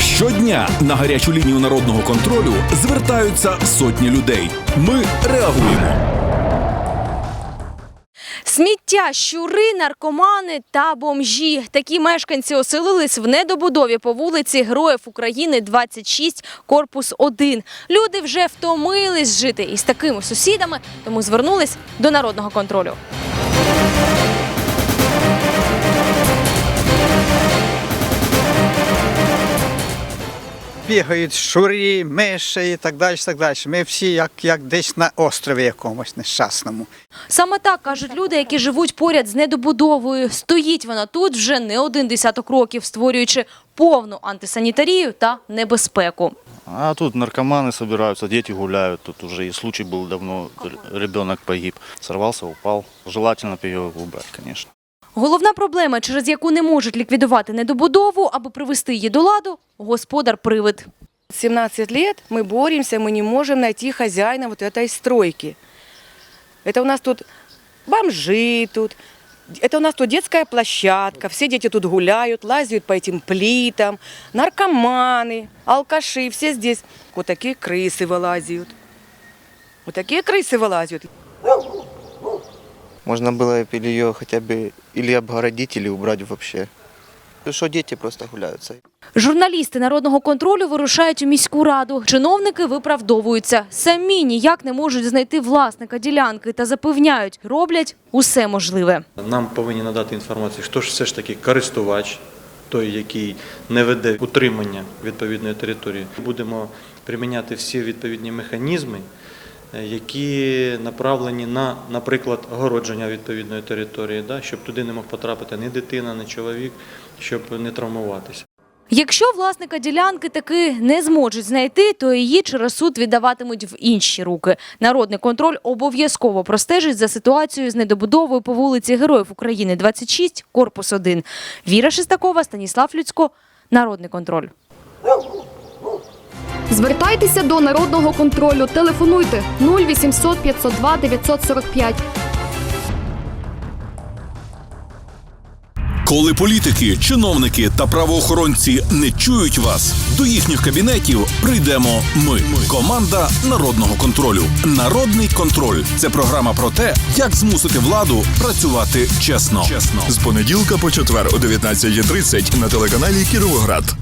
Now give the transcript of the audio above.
Щодня на гарячу лінію народного контролю звертаються сотні людей. Ми реагуємо. Сміття, щури, наркомани та бомжі. Такі мешканці оселились в недобудові по вулиці Героїв України 26, корпус 1. Люди вже втомились жити із такими сусідами, тому звернулись до народного контролю. Бігають щурі, миші і так далі. так далі. Ми всі як, як десь на острові якомусь нещасному. Саме так кажуть люди, які живуть поряд з недобудовою. Стоїть вона тут вже не один десяток років, створюючи повну антисанітарію та небезпеку. А тут наркоманы собираются, дети гуляют. Тут уже и случай был давно, р- ребенок погиб. Сорвался, упал. Желательно бы ее убрать, конечно. Головна проблема, через яку не можуть ліквідувати недобудову, аби привести її до ладу – господар-привид. 17 лет мы боремся, мы не можем найти хозяина вот этой стройки. Это у нас тут бомжи тут, это у нас тут детская площадка, все дети тут гуляют, лазят по этим плитам, наркоманы, алкаши, все здесь. Вот такие крысы вылазят. Вот такие крысы вылазят. Можно было или ее хотя бы или обгородить, или убрать вообще. Потому что дети просто гуляются. Журналісти народного контролю вирушають у міську раду. Чиновники виправдовуються. Самі ніяк не можуть знайти власника ділянки та запевняють, роблять усе можливе. Нам повинні надати інформацію, хто ж все ж таки користувач, той, який не веде утримання відповідної території. Будемо приміняти всі відповідні механізми, які направлені на, наприклад, огородження відповідної території, да, щоб туди не мог потрапити ні дитина, ні чоловік, щоб не травмуватися. Якщо власника ділянки таки не зможуть знайти, то її через суд віддаватимуть в інші руки. Народний контроль обов'язково простежить за ситуацією з недобудовою по вулиці Героїв України 26, корпус 1. Віра Шестакова, Станіслав Люцько, Народний контроль. Звертайтеся до народного контролю. Телефонуйте 0800 502 945. Коли політики, чиновники та правоохоронці не чують вас, до їхніх кабінетів прийдемо ми. Команда народного контролю. Народний контроль це програма про те, як змусити владу працювати чесно. Чесно З понеділка по четвер о 19.30 на телеканалі Кіровоград.